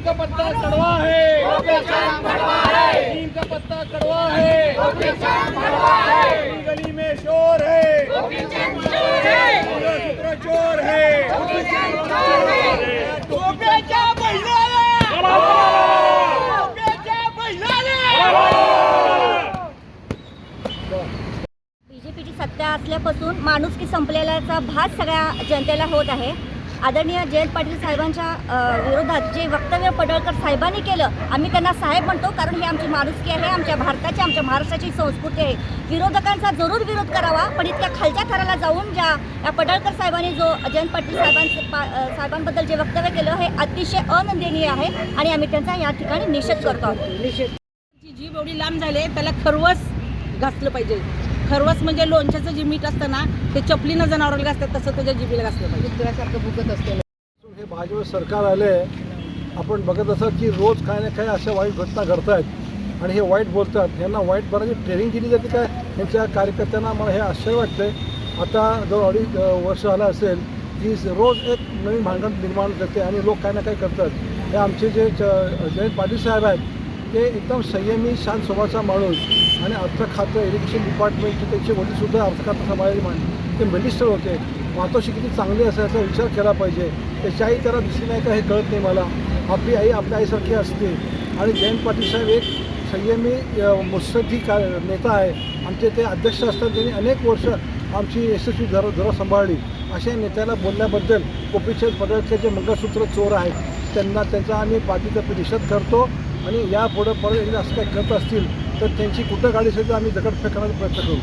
नीम का पत्ता कड़वा है। नीम का पत्ता कड़वा है। गली गली में शोर है। मंगलसूत्र चोर है। बीजेपीची सत्ता असल्यापासून माणूस की संपलेल्याचा भास सगळ्या जनतेला होत आहे. आदरणीय जयंत पाटील साहेबांच्या विरोधात जे वक्तव्य पडळकर साहेबांनी केलं आम्ही त्यांना साहेब म्हणतो कारण ही आमची माणुसकी आहे आमच्या भारताची आमच्या महाराष्ट्राची संस्कृती आहे. विरोधकांचा जरूर विरोध करावा पण इतक्या खालच्या थराला जाऊन ज्या या पडळकर साहेबांनी जो जयंत पाटील साहेबांचे पा- साहेबांबद्दल जे वक्तव्य केलं हे अतिशय अनंदनीय आहे आणि आम्ही त्यांचा या ठिकाणी निषेध करतो आहोत. ची जीभ एवढी लांब झाली आहे, त्याला खरवस घासलं पाहिजे. खरवस म्हणजे लोणच्याचं जे मीठ असतं ना ते चपलीनं जनावराला घासतात तसं त्याच्या जिबीला घासलं पाहिजे. हे भाजप सरकार आले आपण बघत असत की रोज काय ना काय अशा वाईट घटना घडत आहेत आणि हे वाईट बोलतात. यांना वाईट बनायची ट्रेनिंग दिली जाते काय यांच्या कार्यकर्त्यांना मला हे आश्चर्य वाटतंय. आता जवळ अडीच वर्ष झालं असेल की रोज एक नवीन भांडण निर्माण करते आणि लोक काय ना काय करतात. हे आमचे जे च- जयंत पाटील साहेब आहेत ते एकदम संयमी शांत स्वभावाचा माणूस आणि अर्थ खातं एज्युकेशन डिपार्टमेंटचे त्यांचे वडीलसुद्धा अर्थ खातं सांभाळायचे मान ते मिनिस्टर होते. मातोशी किती चांगले असायचा विचार केला पाहिजे. त्याची आई त्याला दिसली नाही का हे कळत नाही मला. आपली आई आपल्या आईसारखी असते. आणि जयंत पाटील साहेब एक संयमी अ, का नेता आहे. आमचे ते अध्यक्ष असतात. त्यांनी अनेक वर्ष आमची यशस्वी धर धरा सांभाळली. अशा नेत्याला बोलल्याबद्दल गोपीचंद पडळकर जे मंगळसूत्र चोर आहेत त्यांना त्यांचा आम्ही पार्टीतर्फे निषेध करतो. आणि यापुढं परत एकदा असं काही करत असतील तर त्यांची कुठं गाडी सुद्धा आम्ही दगड फेकण्याचा प्रयत्न करू.